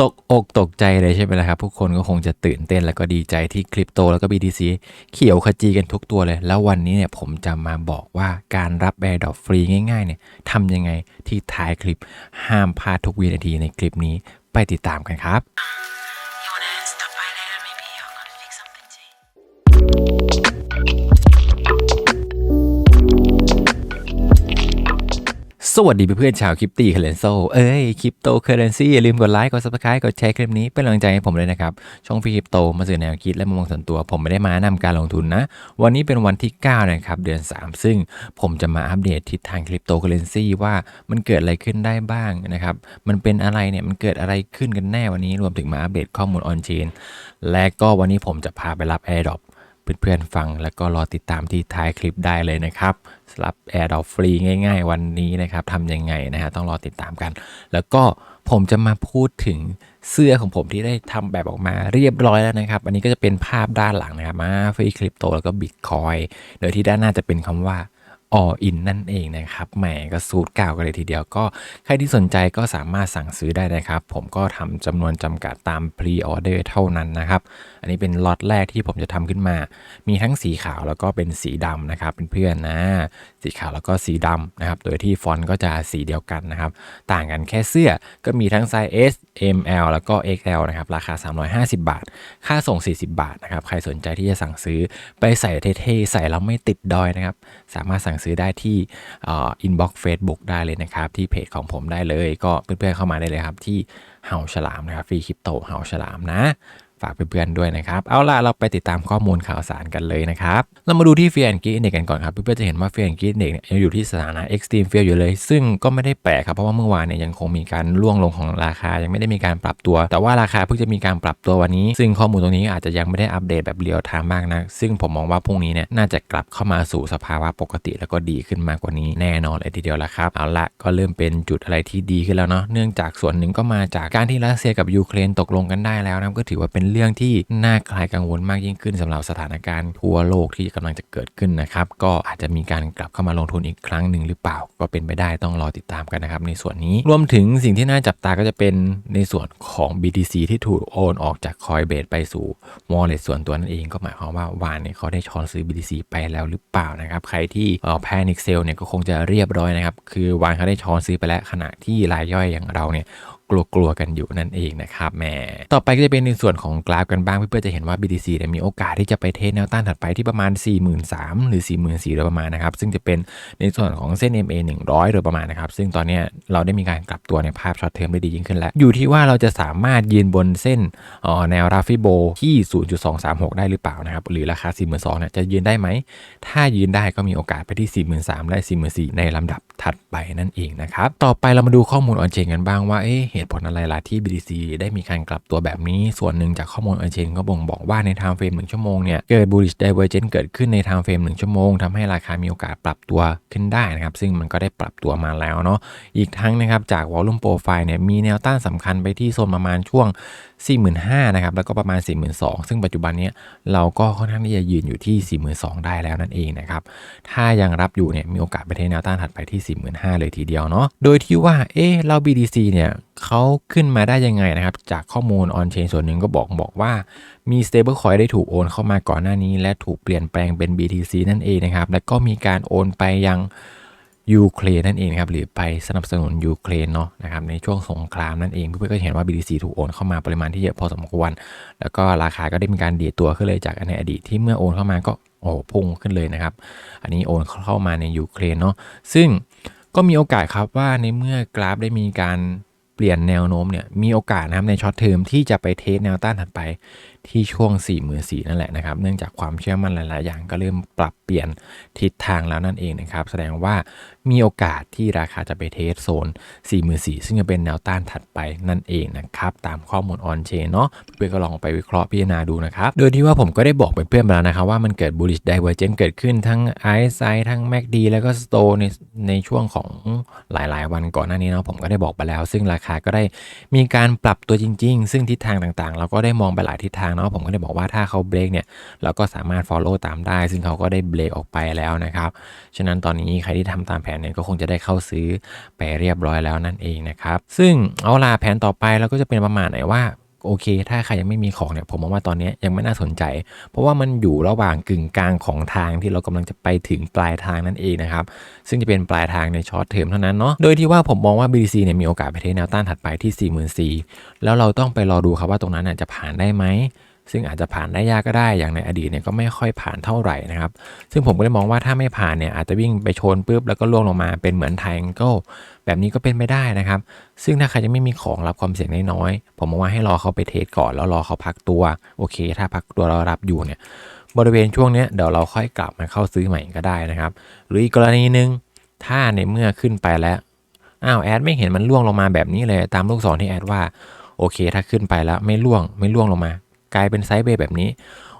ตกอกตกใจเลยใช่ไหมล่ะครับทุกคนก็คงจะตื่นเต้นแล้วก็ดีใจที่คริปโตแล้วก็ BTC เขียวขจีกันทุกตัวเลย แล้ววันนี้เนี่ยผมจะมาบอกว่าการรับแบร์ดอปฟรีง่ายๆเนี่ยทำยังไงที่ท้ายคลิปห้ามพลาดทุกวินาทีในคลิปนี้ไปติดตามกันครับ สวัสดีเพื่อนๆชาวคริปตี้เคเลนโซเอ้ยคริปโตเคอเรนซีอย่าลืมกดไลค์ กดซับสไครต์กดแชร์คลิปนี้ เป็นกำลังใจให้ผมเลยนะครับ ช่องฟรีคริปโตมาสื่อแนวคิดและมุมมองส่วนตัว ผมไม่ได้มาแนะนำการลงทุนนะ วันนี้เป็นวันที่ 9 นะครับ เดือน 3 ซึ่งผมจะมาอัปเดตทิศทางคริปโตเคอเรนซีว่ามันเกิดอะไรขึ้นได้บ้างนะครับ มันเป็นอะไรเนี่ย มันเกิดอะไรขึ้นกันแน่วันนี้รวมถึงมาอัปเดตข้อมูลออนเชนและก็วันนี้ผมจะพาไปรับ AirDrop เพื่อนๆฟัง แล้วก็รอติดตามที่ท้ายคลิปได้เลยนะครับ สำหรับ Air ์ดอฟรีง่าย ๆ วันนี้นะครับทำยังไงนะฮะต้องรอติดตามกัน แล้วก็ผมจะมาพูดถึงเสื้อของผมที่ได้ทำแบบออกมาเรียบร้อยแล้วนะครับ อันนี้ก็จะเป็นภาพด้านหลังนะครับมาฟรีคริปโตแล้วก็บิตคอยโดยที่ด้านหน้าจะเป็นคำว่า all in นั่นเองนะครับแหมก็สูตรเก่ากันเลยทีเดียวก็ใครที่สนใจก็สามารถสั่งซื้อได้นะครับ ผมก็ทำจำนวนจำกัดตามพรีออเดอร์เท่านั้นนะครับ อันนี้เป็นล็อตแรกที่ผมจะทำขึ้นมา มีทั้งสีขาวแล้วก็เป็นสีดำนะครับเพื่อนๆนะสีขาวแล้วก็สีดำนะครับ โดยที่ฟอนต์ก็จะสีเดียวกันนะครับ ต่างกันแค่เสื้อก็มีทั้งไซส์ S M L แล้วก็ XL นะครับ ราคา 350 บาท ค่าส่ง 40 บาทนะครับ ใครสนใจที่จะสั่งซื้อไปใส่เท่ๆ ใส่แล้วไม่ติดดอยนะครับ สามารถสั่งซื้อได้ที่อินบ็อกซ์เฟซบุ๊กได้เลยนะครับ ที่เพจของผมได้เลย ก็เพื่อนๆเข้ามาได้เลยครับที่เห่าฉลามนะครับฟรีคริปโตเห่าฉลามนะ ฝากเพื่อนๆด้วยนะครับ เอาล่ะเราไปติดตามข้อมูลข่าวสารกันเลยนะครับ เรามาดูที่เฟียนกีเน็กกันก่อนครับ เพื่อนๆจะเห็นว่าเฟียนกีเน็กเนี่ยยังอยู่ที่สถานะ extreme fear อยู่เลย ซึ่งก็ไม่ได้แปลกครับ เพราะว่าเมื่อวานเนี่ยยังคงมีการล่วงลงของราคา ยังไม่ได้มีการปรับตัว แต่ว่าราคาเพิ่งจะมีการปรับตัววันนี้ ซึ่งข้อมูลตรงนี้อาจจะยังไม่ได้อัปเดตแบบเรียลไทม์มากนะ ซึ่งผมมองว่าพรุ่งนี้เนี่ยน่าจะกลับเข้ามาสู่สภาวะปกติ แล้วก็ดีขึ้นมากกว่านี้แน่นอนเลยทีเดียวละครับ เอาละก็เริ่มเป็นจุดอะไรที่ดีขึ้นแล้วเนาะ เนื่องจากส่วนหนึ่งก็มาจากการที่รัสเซียกับยูเครนตกลงกันได้แล้วนะก็ถือว่าเป็นเรื่องที่น่าคลายกังวลมากยิ่งขึ้นสำหรับสถานการณ์ทั่วโลกที่กำลังจะเกิดขึ้นนะครับ ก็อาจจะมีการกลับเข้ามาลงทุนอีกครั้งหนึ่งหรือเปล่า ก็เป็นไปได้ต้องรอติดตามกันนะครับในส่วนนี้รวมถึงสิ่งที่น่าจับตาก็จะเป็นในส่วนของ BTC ที่ถูกโอนออกจาก Coinbase ไปสู่ Wallet ส่วนตัวนั่นเองก็หมายความว่าวานเนี่ยเขาได้ช้อนซื้อ BTC ไปแล้วหรือเปล่านะครับใครที่เอ่อ Panic Sell เนี่ยก็คงจะเรียบร้อยนะครับคือวานเขาได้ช้อนซื้อไปแล้วขณะที่รายย่อยอย่างเราเนี่ย กลัวๆกันอยู่นั่นเองนะครับแหมต่อไปก็จะเป็นในส่วนของกราฟกันบ้างเพื่อๆจะเห็นว่า BTC เนี่ยมีโอกาสที่จะไปเทสแนวต้านถัดไปที่ประมาณ 43,000หรือ44,000โดยประมาณนะครับซึ่งจะเป็นในส่วนของเส้น MA 100 โดยประมาณนะครับซึ่งตอนนี้เราได้มีการกลับตัวในภาพช็อตเทอมได้ดียิ่งขึ้นแล้ว อยู่ที่ว่าเราจะสามารถยืนบนเส้นออแนวราฟิโบที่ 0.236 ได้หรือเปล่านะครับหรือราคา 42,000เนี่ยจะยืนได้ไหมถ้ายืนได้ก็มีโอกาสไปที่ 43,000และ44,000ในลำดับ ถัดไปนั่นเองนะครับ ต่อไปเรามาดูข้อมูลออนเชนกันบ้างว่าเอ๊เหตุผลอะไรล่ะที่ BTC ได้มีการกลับตัวแบบนี้ ส่วนหนึ่งจากข้อมูลออนเชนก็บ่งบอกว่าในไทม์เฟรม1ชั่วโมงเนี่ยเกิด bullish divergence เกิดขึ้นในไทม์เฟรม1ชั่วโมงทำให้ราคามีโอกาสปรับตัวขึ้นได้นะครับ ซึ่งมันก็ได้ปรับตัวมาแล้วเนาะอีกทั้งนะครับจาก volume profile เนี่ยมีแนวต้านสำคัญไปที่โซนประมาณช่วง 45,000นะครับแล้วก็ประมาณ 42,000 ซึ่งปัจจุบันเนี้ยเราก็ค่อนข้างที่จะยืนอยู่ที่ 42,000 ได้แล้วนั่นเองนะครับถ้ายังรับอยู่เนี่ยมีโอกาสไปเทแนวต้านถัดไปที่45,000 เลยทีเดียวเนาะ โดยที่ว่า เอ๊ะเรา BDC เนี่ยเขาขึ้นมาได้ยังไงนะครับ จากข้อมูล on chain ส่วนหนึ่งก็บอกบอกว่ามี stable coin ได้ถูกโอนเข้ามาก่อนหน้านี้ และถูกเปลี่ยนแปลงเป็น BTC นั่นเองนะครับ แล้วก็มีการโอนไปยังยูเครนนั่นเองครับหรือไปสนับสนุนยูเครนเนาะนะครับในช่วงสงครามนั่นเองเพื่อนๆก็เห็นว่า BTC ถูกโอนเข้ามาปริมาณที่เยอะพอสมควร แล้วก็ราคาก็ได้มีการดีดตัวขึ้นเลยจากในอดีตที่เมื่อโอนเข้ามาก็โอ้พุ่งขึ้นเลยนะครับ อันนี้โอนเข้ามาในยูเครนเนาะซึ่ง ก็มีโอกาสครับว่าในเมื่อกราฟได้มีการเปลี่ยนแนวโน้มเนี่ยมีโอกาสนะครับในช็อตเทอมที่จะไปเทสแนวต้านถัดไป ที่ช่วง 4 4 0 0 0นั่นแหละนะครับ เนื่องจากความเชื่อมั่นหลาย ๆ อย่างก็เริ่มปรับเปลี่ยนทิศทางแล้วนั่นเองนะครับ แสดงว่ามีโอกาสที่ราคาจะไปเทสโซน 4 4 0 0 0ซึ่งจะเป็นแนวต้านถัดไปนั่นเองนะครับ ตามข้อมูลออนเชนเนาะเพื่อนก็ลองไปวิเคราะห์พิจารณาดูนะครับ โดยที่ว่าผมก็ได้บอกเพื่อนๆไปแล้วนะครับว่ามันเกิด bullish divergence เกิดขึ้นทั้ง RSI ทั้ง MACD แล้วก็ Stow ในในช่วงของหลาย ๆ วันก่อนหน้านี้เนาะผมก็ได้บอกไปแล้ว ซึ่งราคาาก็ได้มีการปรับตัวจริง ๆ ซึ่งทิศทางต่าง ๆ เราก็ได้มองไปหลายทิศทางเนาะผมก็ได้บอกว่าถ้าเขาเบรกเนี่ยเราก็สามารถ follow ตามได้ ซึ่งเขาก็ได้เบรกออกไปแล้วนะครับฉะนั้นตอนนี้ใครที่ทำตามแผนเนี่ยก็คงจะได้เข้าซื้อไปเรียบร้อยแล้วนั่นเองนะครับซึ่งเอาล่ะแผนต่อไปเราก็จะเป็นประมาณไหนว่า โอเค ถ้าใครยังไม่มีของเนี่ยผมมองว่าตอนนี้ยังไม่น่าสนใจ เพราะว่ามันอยู่ระหว่างกึ่งกลางของทางที่เรากำลังจะไปถึงปลายทางนั่นเองนะครับ ซึ่งจะเป็นปลายทางในช็อตเทอมเท่านั้นเนาะโดยที่ว่าผมมองว่า BDC เนี่ยมีโอกาสไปเทแนวต้านถัดไปที่ 44,000แล้วเราต้องไปรอดูครับว่าตรงนั้นนจะผ่านได้ไหม ซึ่งอาจจะผ่านได้ยากก็ได้อย่างในอดีตเนี่ยก็ไม่ค่อยผ่านเท่าไหร่นะครับ ซึ่งผมก็เลยมองว่าถ้าไม่ผ่านเนี่ยอาจจะวิ่งไปชนปุ๊บแล้วก็ล่วงลงมาเป็นเหมือนไทงเกิลแบบนี้ก็เป็นไม่ได้นะครับ ซึ่งถ้าใครยังไม่มีของรับความเสี่ยงน้อยๆผมมองว่าให้รอเขาไปเทสก่อนแล้วรอเขาพักตัวโอเค ถ้าพักตัวเรารับอยู่เนี่ยบริเวณช่วงเนี้ยเดี๋ยวเราค่อยกลับมาเข้าซื้อใหม่ก็ได้นะครับ หรืออีกกรณีหนึ่งถ้าในเมื่อขึ้นไปแล้วอ้าวแอดไม่เห็นมันล่วงลงมาแบบนี้เลยตามลูกศรที่แอดว่าโอเค ถ้าขึ้นไปแล้วไม่ล่วงไม่ล่วงลงมา กลายเป็นไซด์เวย์แบบนี้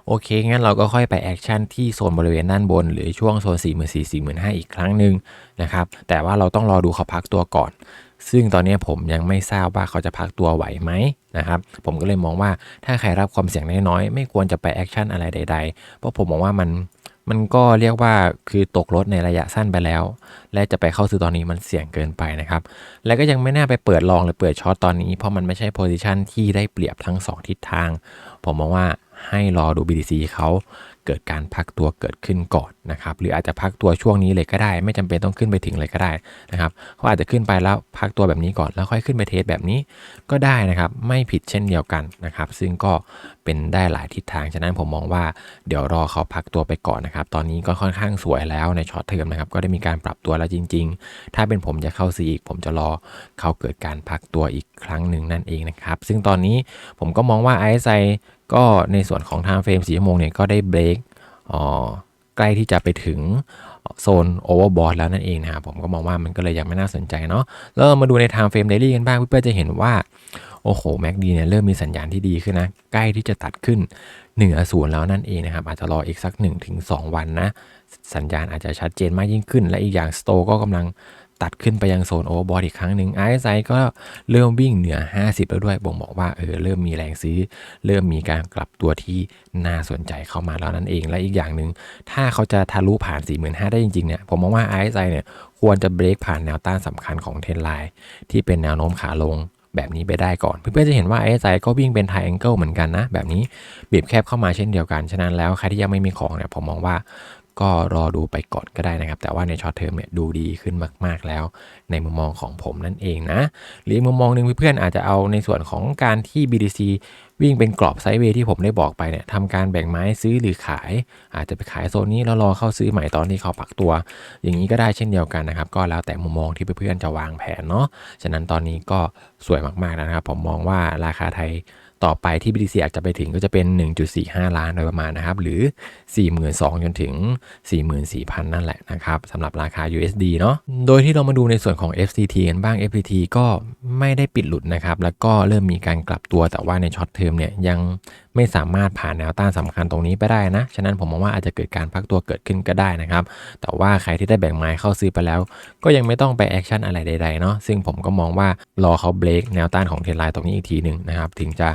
โอเค งั้นเราก็ค่อยไปแอคชั่นที่โซนบริเวณด้านบน หรือช่วงโซน 4 4 0 0 0 4 5 0 0อีกครั้งหนึ่งนะครับ แต่ว่าเราต้องรอดูเขาพักตัวก่อน ซึ่งตอนนี้ผมยังไม่ทราบว่าเขาจะพักตัวไหวไหมนะครับ ผมก็เลยมองว่าถ้าใครรับความเสี่ยงน้อยๆ ไม่ควรจะไปแอคชั่นอะไรใดๆ เพราะผมมองว่ามัน มันก็เรียกว่าคือตกรถในระยะสั้นไปแล้ว และจะไปเข้าซื้อตอนนี้มันเสี่ยงเกินไปนะครับ และก็ยังไม่น่าไปเปิดลองหรือเปิดช็อตตอนนี้ เพราะมันไม่ใช่โพซิชันที่ได้เปรียบทั้ง 2 ทิศทาง ผมมองว่าให้รอดู BTC เขา เกิดการพักตัวเกิดขึ้นก่อนนะครับ หรืออาจจะพักตัวช่วงนี้เลยก็ได้ ไม่จำเป็นต้องขึ้นไปถึงเลยก็ได้นะครับเขาอาจจะขึ้นไปแล้วพักตัวแบบนี้ก่อนแล้วค่อยขึ้นไปเทสแบบนี้ก็ได้นะครับ ไม่ผิดเช่นเดียวกันนะครับ ซึ่งก็เป็นได้หลายทิศทาง ฉะนั้นผมมองว่าเดี๋ยวรอเขาพักตัวไปก่อนนะครับ ตอนนี้ก็ค่อนข้างสวยแล้วในช็อตเทอมนะครับ ก็ได้มีการปรับตัวแล้วจริง ๆ ถ้าเป็นผมจะเข้าซีอีก ผมจะรอเขาเกิดการพักตัวอีกครั้งหนึ่งนั่นเองนะครับ ซึ่งตอนนี้ผมก็มองว่า RSI ก็ในส่วนของทางเฟรมสีชั่วโมงเนี่ยก็ได้เบรกอ๋อใกล้ที่จะไปถึงโซนโอเวอร์บอทแล้วนั่นเองนะครับผมก็มองว่ามันก็เลยยังไม่น่าสนใจเนาะแล้วเรามาดูในทางเฟรมเดลี่กันบ้างเพื่อจะเห็นว่าโอ้โหแม็กดีเนี่ยเริ่มมีสัญญาณที่ดีขึ้นนะ ใกล้ที่จะตัดขึ้น1อศูนย์แล้วนั่นเองนะครับ อาจจะรออีกสัก 1-2 วันนะ สัญญาณอาจจะชัดเจนมากยิ่งขึ้น และอีกอย่างสโตก็กำลัง ตัดขึ้นไปยังโซนโอเวอร์บอทอีกครั้งหนึ่ง RSI ก็เริ่มวิ่งเหนือ 50 แล้วด้วย บ่งบอกว่าเออเริ่มมีแรงซื้อ เริ่มมีการกลับตัวที่น่าสนใจเข้ามาแล้วนั่นเอง และอีกอย่างหนึ่งถ้าเขาจะทะลุผ่าน 45,000 ได้จริงๆเนี่ยผมมองว่า RSI เนี่ยควรจะเบรกผ่านแนวต้านสำคัญของเทรนไลน์ที่เป็นแนวโน้มขาลงแบบนี้ไปได้ก่อน เพื่อนๆจะเห็นว่า RSI ก็วิ่งเป็น triangle เหมือนกันนะ แบบนี้บีบแคบเข้ามาเช่นเดียวกัน ฉะนั้นแล้วใครที่ยังไม่มีของเนี่ยผมมองว่า ก็รอดูไปก่อนก็ได้นะครับ แต่ว่าในช็อตเทอมเนี่ยดูดีขึ้นมาก ๆ แล้ว ในมุมมองของผมนั่นเองนะหรือมุมมองหนึ่งเพื่อนๆอาจจะเอาในส่วนของการที่ BTC วิ่งเป็นกรอบไซด์เวย์ที่ผมได้บอกไปเนี่ยทำการแบ่งไม้ซื้อหรือขาย อาจจะไปขายโซนนี้แล้วรอเข้าซื้อใหม่ตอนที่เขาปักตัว อย่างนี้ก็ได้เช่นเดียวกันนะครับ ก็แล้วแต่มุมมองที่เพื่อนๆจะวางแผนเนาะฉะนั้นตอนนี้ก็สวยมากๆแล้วนะครับ ผมมองว่าราคาไทย ต่อไปที่ BTC อาจจะไปถึงก็จะเป็น 1.45 ล้านโดยประมาณนะครับ หรือ 42,000จนถึง 44,000 นั่นแหละนะครับสำหรับราคา USD เนาะโดยที่เรามาดูในส่วนของ FCT กันบ้าง FCT ก็ไม่ได้ปิดหลุดนะครับ แล้วก็เริ่มมีการกลับตัวแต่ว่าในช็อตเทอมเนี่ยยังไม่สามารถผ่านแนวต้านสำคัญตรงนี้ไปได้นะ ฉะนั้นผมมองว่าอาจจะเกิดการพักตัวเกิดขึ้นก็ได้นะครับ แต่ว่าใครที่ได้แบ่งไม้เข้าซื้อไปแล้ว ก็ยังไม่ต้องไปแอคชั่นอะไรใดๆเนาะ ซึ่งผมก็มองว่ารอเขาเบรกแนวต้านของเทรนไลน์ตรงนี้อีกทีหนึ่งนะครับ ถึงจะ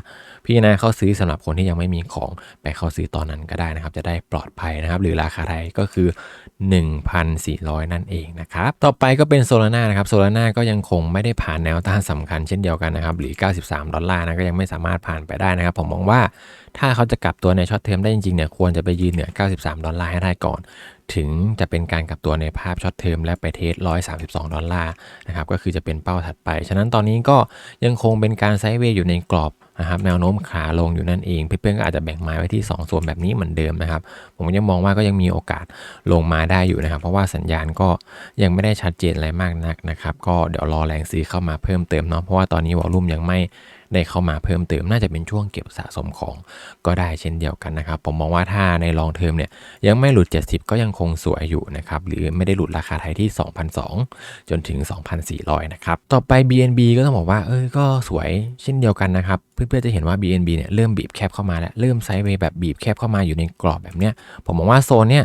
พิจารณาเข้าซื้อสำหรับคนที่ยังไม่มีของไปเข้าซื้อตอนนั้นก็ได้นะครับ จะได้ปลอดภัยนะครับ หรือราคาไทยก็คือ 1,400 นั่นเองนะครับ ต่อไปก็เป็นโซลาร่านะครับ โซลาร่าก็ยังคงไม่ได้ผ่านแนวต้านสำคัญเช่นเดียวกันนะครับ หรือ 93 ดอลลาร์นะก็ยังไม่สามารถผ่านไปได้นะครับ ผมมองว่าถ้าเขาจะกลับตัวในช็อตเทอมได้จริงๆเนี่ยควรจะไปยืนเหนือ 93 ดอลลาร์ให้ได้ก่อน ถึงจะเป็นการกลับตัวในภาพช็อตเทอมและไปเทส 132 ดอลลาร์นะครับ ก็คือจะเป็นเป้าถัดไป ฉะนั้นตอนนี้ก็ยังคงเป็นการไซด์เวย์อยู่ในกรอบ นะครับแนวโน้มขาลงอยู่นั่นเองเพื่อนๆก็อาจจะแบ่งไม้ไว้ที่ 2 ส่วนแบบนี้เหมือนเดิมนะครับ ผมยังมองว่าก็ยังมีโอกาสลงมาได้อยู่นะครับ เพราะว่าสัญญาณก็ยังไม่ได้ชัดเจนอะไรมากนักนะครับ ก็เดี๋ยวรอแรงซื้อเข้ามาเพิ่มเติมเนาะเพราะว่าตอนนี้วอลลุ่มยังไม่ ได้เข้ามาเพิ่มเติมน่าจะเป็นช่วงเก็บสะสมของก็ได้เช่นเดียวกันนะครับ ผมมองว่าถ้าในลองเทอมเนี่ยยังไม่หลุด 70 ก็ยังคงสวยอยู่นะครับ หรือไม่ได้หลุดราคาไทยที่2,200จนถึง 2,400 นะครับ ต่อไป BNB ก็ต้องบอกว่าเออก็สวยเช่นเดียวกันนะครับ เพื่อนๆจะเห็นว่า BNB เนี่ยเริ่มบีบแคบเข้ามาแล้ว เริ่มไซด์เวย์แบบบีบแคบเข้ามาอยู่ในกรอบแบบเนี้ยผมมองว่าโซนเนี่ย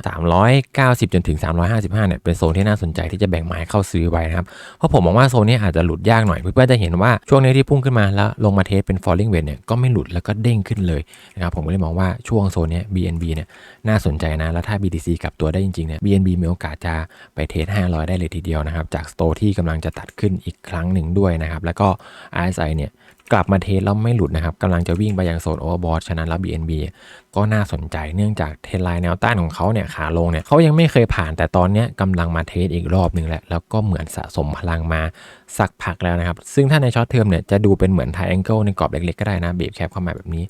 390 จนถึง 355 เนี่ยเป็นโซนที่น่าสนใจที่จะแบ่งไม้เข้าซื้อไว้นะครับเพราะผมมองว่าโซนนี้อาจจะหลุดยากหน่อยเพื่อนๆจะเห็นว่าช่วงนี้ที่พุ่งขึ้นมาแล้วลงมาเทสเป็น falling wedge เนี่ยก็ไม่หลุดแล้วก็เด้งขึ้นเลยนะครับผมก็เลยมองว่าช่วงโซนนี้ BNB เนี่ยน่าสนใจนะ แล้วถ้า BTC กลับตัวได้จริงๆเนี่ย BNB มีโอกาสจะไปเทส 500 ได้เลยทีเดียวนะครับ จากสโตที่กำลังจะตัดขึ้นอีกครั้งหนึ่งด้วยนะครับแล้วก็ RSI เนี่ยกลับมาเทสแล้วไม่หลุดนะครับกำลังจะวิ่งไปยังโซนโอเวอร์บอทฉะนั้นแล้ว BNB ก็น่าสนใจเนื่องจากเทรนไลน์แนวต้านของเขาเนี่ยขาลงเนี่ยเขายังไม่เคยผ่านแต่ตอนนี้กำลังมาเทสอีกรอบหนึ่งแล้วแล้วก็เหมือนสะสมพลังมาสักพักแล้วนะครับ ซึ่งถ้าในช็อตเทอมเนี่ยจะดูเป็นเหมือนไทแองเกิลในกรอบเล็กๆก็ได้นะบีบแคบเข้ามาแบบนี้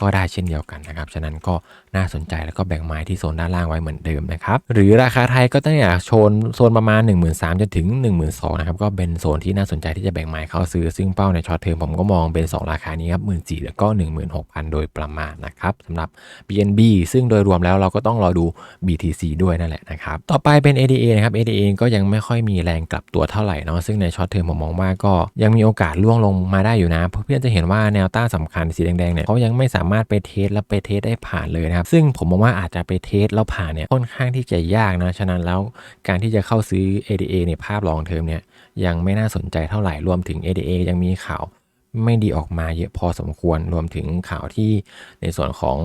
ก็ได้เช่นเดียวกันนะครับ ฉะนั้นก็น่าสนใจแล้วก็แบ่งไม้ที่โซนด้านล่างไว้เหมือนเดิมนะครับ หรือราคาไทยก็ตั้งแต่โซนโซนประมาณ 1 3 0 0 0จนถึง 1 2 0 0 0นะครับ ก็เป็นโซนที่น่าสนใจที่จะแบ่งไม้เข้าซื้อ ซึ่งเป้าในช็อตเทอมผมก็มองเป็น 2 ราคานี้ครับ1 4 0 0 0แล้วก็16,000 โดยประมาณนะครับสำหรับ BNB ซึ่งโดยรวมแล้วเราก็ต้องรอดู BTC ด้วยนั่นแหละนะครับ ต่อไปเป็น ADA นะครับ ADA ก็ยังไม่ค่อยมีแรงกลับตัวเท่าไหร่เนาะ ซึ่งในช็อตเทอมผมมองว่าก็ยังมีโอกาสล่วงลงมาได้อยู่นะ เพื่อนจะเห็นว่าแนวต้านสำคัญสีแดงๆเนี่ยเขายังไม่สาามารถไปเทสและไปเทสได้ผ่านเลยนะครับ ซึ่งผมมองว่าอาจจะไปเทสแล้วผ่านเนี่ยค่อนข้างที่จะยากนะ ฉะนั้นแล้วการที่จะเข้าซื้อ ADA ในภาพลองเทอมเนี่ยยังไม่น่าสนใจเท่าไหร่รวมถึง ADA ยังมีข่าวไม่ดีออกมาเยอะพอสมควรรวมถึงข่าวที่ในส่วนของ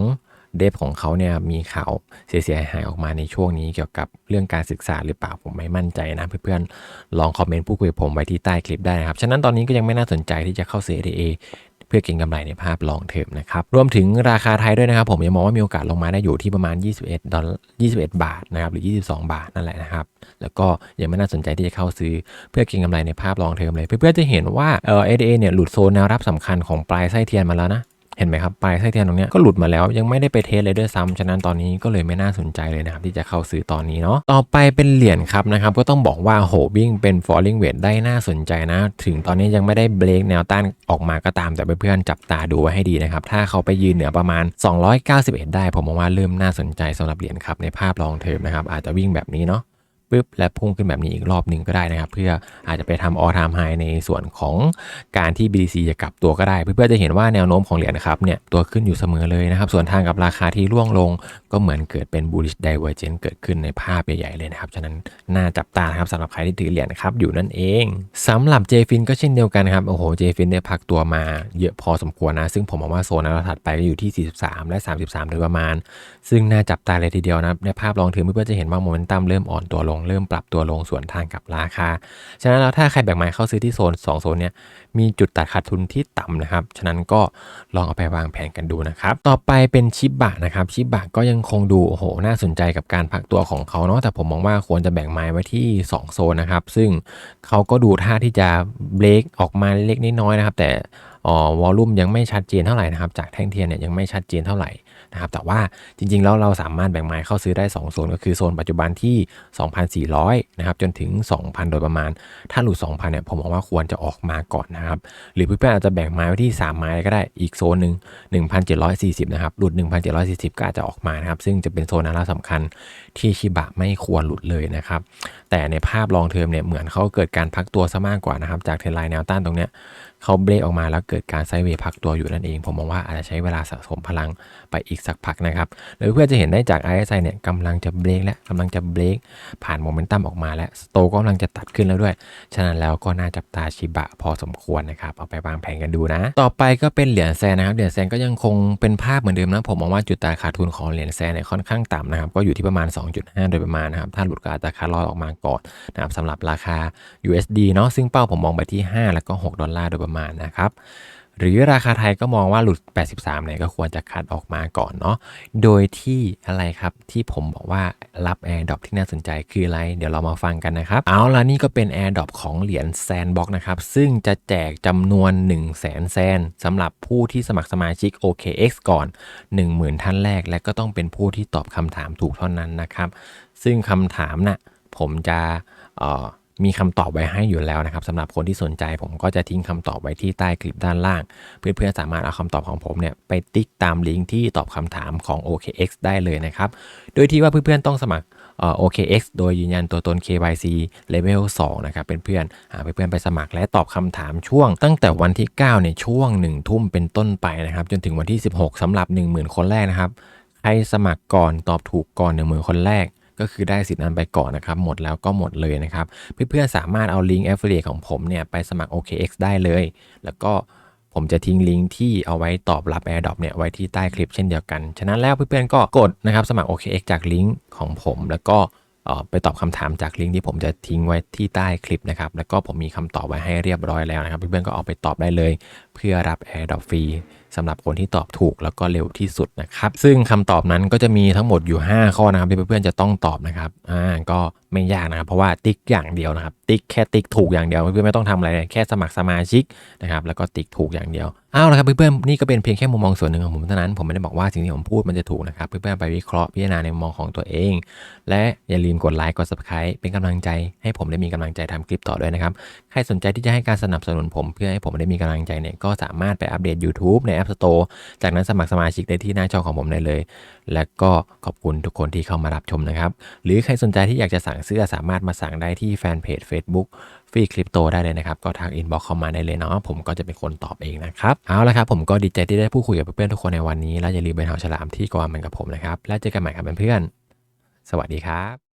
เดฟของเขาเนี่ยมีข่าวเสียหายออกมาในช่วงนี้เกี่ยวกับเรื่องการศึกษาหรือเปล่าผมไม่มั่นใจนะ เพื่อนๆ ลองคอมเมนต์พูดคุยกับผมไว้ที่ใต้คลิปได้นะครับ ฉะนั้นตอนนี้ก็ยังไม่น่าสนใจที่จะเข้าซื้อ ADA เพื่อเก็งกำไรในภาพลองเทอมนะครับ รวมถึงราคาไทยด้วยนะครับ ผมยังมองว่ามีโอกาสลงมาได้อยู่ที่ประมาณ 21ดอล21 บาทนะครับหรือ 22 บาทนั่นแหละนะครับ แล้วก็ยังไม่น่าสนใจที่จะเข้าซื้อเพื่อเก็งกำไรในภาพลองเทอมเลย เพื่อนๆจะเห็นว่าเออ ADA เนี่ยหลุดโซนแนวรับสำคัญของปลายไส้เทียนมาแล้วนะ เห็นไหมครับปลายไส้เทียนตรงเนี้ยก็หลุดมาแล้วยังไม่ได้ไปเทสเลยด้วยซ้ำฉะนั้นตอนนี้ก็เลยไม่น่าสนใจเลยนะครับที่จะเข้าซื้อตอนนี้เนาะต่อไปเป็นเหรียญครับนะครับก็ต้องบอกว่าโหวิ่งเป็น falling wedge ได้น่าสนใจนะ ถึงตอนนี้ยังไม่ได้เบรกแนวต้านออกมาก็ตามแต่เพื่อนๆจับตาดูไว้ให้ดีนะครับถ้าเขาไปยืนเหนือประมาณ 291 ได้ ผมมองว่าเริ่มน่าสนใจสำหรับเหรียญครับในภาพลองเทอมนะครับอาจจะวิ่งแบบนี้เนาะ ปุ๊บและพุ่งขึ้นแบบนี้อีกรอบหนึ่งก็ได้นะครับ เพื่ออาจจะไปทำ all time high ในส่วนของการที่ BTC จะกลับตัวก็ได้ เพื่อจะเห็นว่าแนวโน้มของเหรียญนะครับเนี่ยตัวขึ้นอยู่เสมอเลยนะครับ ส่วนทางกับราคาที่ร่วงลงก็เหมือนเกิดเป็น bullish divergence เกิดขึ้นในภาพใหญ่ๆเลยนะครับ ฉะนั้นน่าจับตานะครับสำหรับใครที่ถือเหรียญครับอยู่นั่นเองสำหรับ JFIN ก็เช่นเดียวกันครับโอ้โห JFIN ได้พักตัวมาเยอะพอสมควรนะ ซึ่งผมมองว่าโซนแนวถัดไปก็อยู่ที่ 43 และ 33โดยประมาณ ซึ่งน่าจับตาเลยทีเดียวนะในภาพลองถือเพื่อนๆจะเห็นว่าโมเมนตัมเริ่มอ่อนตัวลงเริ่มปรับตัวลงส่วนทางกับราคา ฉะนั้นแล้วถ้าใครแบ่งไม้เข้าซื้อที่โซน2โซนเนี้ยมีจุดตัดขาดทุนที่ต่ำนะครับ ฉะนั้นก็ลองเอาไปวางแผนกันดูนะครับ ต่อไปเป็นชิบะนะครับ ชิบะก็ยังคงดูโอ้โหน่าสนใจกับการพักตัวของเขาเนาะแต่ผมมองว่าควรจะแบ่งไม้ไว้ที่ 2 โซนนะครับ ซึ่งเขาก็ดูท่าที่จะเบรกออกมาเล็กน้อยนะครับ แต่อ๋อวอลลุ่มยังไม่ชัดเจนเท่าไหร่นะครับ จากแท่งเทียนเนี่ยยังไม่ชัดเจนเท่าไหร่ นะครับแต่ว่าจริงๆแล้วเราสามารถแบ่งไม้เข้าซื้อได้ 2 โซน ก็คือโซนปัจจุบันที่ 2,400 นะครับจนถึง 2,000 โดยประมาณ ถ้าหลุด 2,000 เนี่ยผมมองว่าควรจะออกมาก่อนนะครับ หรือเพื่อนๆอาจจะแบ่งไม้ไว้ที่ 3 ไม้ก็ได้อีกโซนหนึ่ง1,740 นะครับหลุด 1,740 ก็อาจจะออกมานะครับซึ่งจะเป็นโซนนั้นสำคัญที่ชิบะไม่ควรหลุดเลยนะครับแต่ในภาพลองเทอมเนี่ยเหมือนเขาเกิดการพักตัวซะมากกว่านะครับจากเทรนไลน์แนวต้านตรงเนี้ย เขาเบรกออกมาแล้วเกิดการไซเวย์พักตัวอยู่นั่นเอง ผมมองว่าอาจจะใช้เวลาสะสมพลังไปอีกสักพักนะครับหรือเพื่อจะเห็นได้จาก RSI เนี่ยกำลังจะเบรกและกำลังจะเบรกผ่านโมเมนตัมออกมาและสโตก็กำลังจะตัดขึ้นแล้วด้วย ฉะนั้นแล้วก็น่าจับตาชิบะพอสมควรนะครับ เอาไปวางแผนกันดูนะ ต่อไปก็เป็นเหรียญแซนนะครับ เหรียญแซนก็ยังคงเป็นภาพเหมือนเดิมนะ ผมมองว่าจุดตัดขาดทุนของเหรียญแซนเนี่ยค่อนข้างต่ำนะครับ ก็อยู่ที่ประมาณ 2.5 โดยประมาณนะครับ ถ้าหลุดก็อาจจะคัดลอสออกมาก่อนนะครับสำหรับราคา USD เนาะ ซึ่งเป้าผมมองไปที่ 5 แล้วก็ 6 ดอลลาร์โดยประมาณนะครับหรือราคาไทยก็มองว่าหลุด 83 เนี่ยก็ควรจะคัดออกมาก่อนเนาะ โดยที่อะไรครับที่ผมบอกว่ารับ Air d r o p ที่น่าสนใจคืออะไร เดี๋ยวเรามาฟังกันนะครับ เอาละนี่ก็เป็น Air d r o p ของเหรียญ Sandbox นะครับ ซึ่งจะแจกจำนวน 1 0 0 0 0แสนแซนสำหรับผู้ที่สมัครสมาชิก OKX ก่อน 10,000 ท่านแรก และก็ต้องเป็นผู้ที่ตอบคำถามถูกเท่านั้นนะครับ ซึ่งคำถามน่ะผมจะเอ่อ มีคำตอบไว้ให้อยู่แล้วนะครับสำหรับคนที่สนใจผมก็จะทิ้งคำตอบไว้ที่ใต้คลิปด้านล่าง เพื่อนๆสามารถเอาคำตอบของผมเนี่ยไปติ๊กตามลิงก์ที่ตอบคำถามของ OKX ได้เลยนะครับ โดยที่ว่าเพื่อนๆต้องสมัครเอ่อ OKX โดยยืนยันตัวตน KYC Level 2 นะครับเป็นเพื่อนหาเพื่อนๆไปสมัครและตอบคำถามช่วง ตั้งแต่วันที่9ในช่วง 1 ทุ่มเป็นต้นไปนะครับ จนถึงวันที่ 16สำหรับ 10,000 คนแรกนะครับใครสมัครก่อนตอบถูกก่อน 10,000 คนแรก ก็คือได้สิทธิ์นั้นไปก่อนนะครับ หมดแล้วก็หมดเลยนะครับ เพื่อนๆสามารถเอาลิงก์ Affiliate ของผมเนี่ยไปสมัคร OKX ได้เลย แล้วก็ผมจะทิ้งลิงก์ที่เอาไว้ตอบรับ AirDrop เนี่ยไว้ที่ใต้คลิปเช่นเดียวกัน ฉะนั้นแล้วเพื่อนๆก็กดนะครับสมัคร OKX จากลิงก์ของผม แล้วก็ไปตอบคำถามจากลิงก์ที่ผมจะทิ้งไว้ที่ใต้คลิปนะครับ แล้วก็ผมมีคำตอบไว้ให้เรียบร้อยแล้วนะครับ เพื่อนๆก็เอาไปตอบได้เลย เพื่อรับ AirDrop ฟรี สำหรับคนที่ตอบถูกแล้วก็เร็วที่สุดนะครับ ซึ่งคำตอบนั้นก็จะมีทั้งหมดอยู่ 5 ข้อนะครับที่เพื่อนๆจะต้องตอบนะครับอ่าก็ไม่ยากนะครับเพราะว่าติ๊กอย่างเดียวนะครับ ติ๊กแค่ติ๊กถูกอย่างเดียวเพื่อนๆไม่ต้องทำอะไรเลยแค่สมัครสมาชิกนะครับแล้วก็ติ๊กถูกอย่างเดียวเอาละครับเพื่อนๆนี่ก็เป็นเพียงแค่มุมมองส่วนหนึ่งของผมเท่านั้นผมไม่ได้บอกว่าสิ่งที่ผมพูดมันจะถูกนะครับเพื่อนๆไปวิเคราะห์พิจารณาในมุมมองของตัวเอง และอย่าลืมกดไลค์กด subscribe เป็นกำลังใจ ให้ผมได้มีกำลังใจทำคลิปต่อด้วยนะครับใครสนใจที่จะให้การสนับสนุนผมเพื่อให้ผมได้มีกำลังใจเนี่ยก็สามารถไปอัปเดต YouTube ใน App Store จากนั้นสมัครสมาชิกได้ที่หน้าจอของผมได้เลย และก็ขอบคุณทุกคนที่เข้ามารับชมนะครับ หรือใครสนใจที่อยากจะสั่งเสื้อสามารถมาสั่งได้ที่แฟนเพจ Facebook ฟรีคลิปโตได้เลยนะครับ ก็ทักอินบ็อกเข้ามาได้เลยเนาะผมก็จะเป็นคนตอบเองนะครับ เอาละครับ ผมก็ดีใจที่ได้พูดคุยกับเพื่อนๆทุกคนในวันนี้ และอย่าลืมเป็นหาฉลามที่กวามันกับผมนะครับ แล้วเจอกันใหม่ครับเพื่อนๆสวัสดีครับ